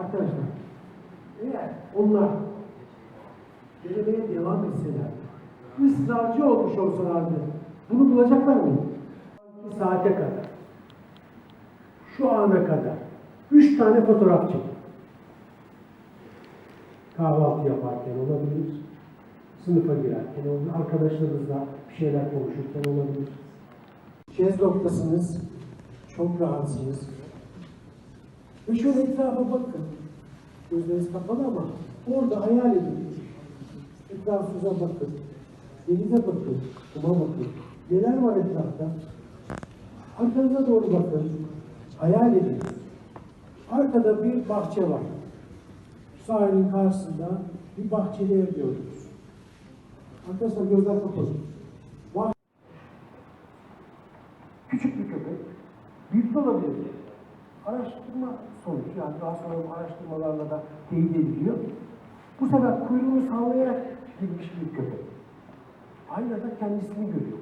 Arkadaşlar, eğer onlar denemeye devam etseler, ısrarcı olmuş olsalardı, bunu bulacaklar mı? Bir saate kadar, şu ana kadar, üç tane fotoğraf çekin. Kahvaltı yaparken olabilir, sınıfa girerken olabilir, arkadaşlarınızla bir şeyler konuşurken olabilir. Şezlong'dasınız, çok rahatsınız. Ve şöyle etrafa bakın. Gözleriniz kapalı ama orada hayal edin. Etrafınıza bakın. Denize bakın, kuma bakın. Neler var etrafta? Arkanıza doğru bakın. Hayal edin. Arkada bir bahçe var. Sahilin karşısında bir bahçeli ev gördünüz. Arkadaşlar gözler kapalı. Küçük bir köpek, büyük olabilir. Araştırma sonucu, yani daha sonra araştırmalarla da teyit ediliyor. Bu sefer kuyruğunu sallayarak girmiş bir köpek. Aynada kendisini görüyor.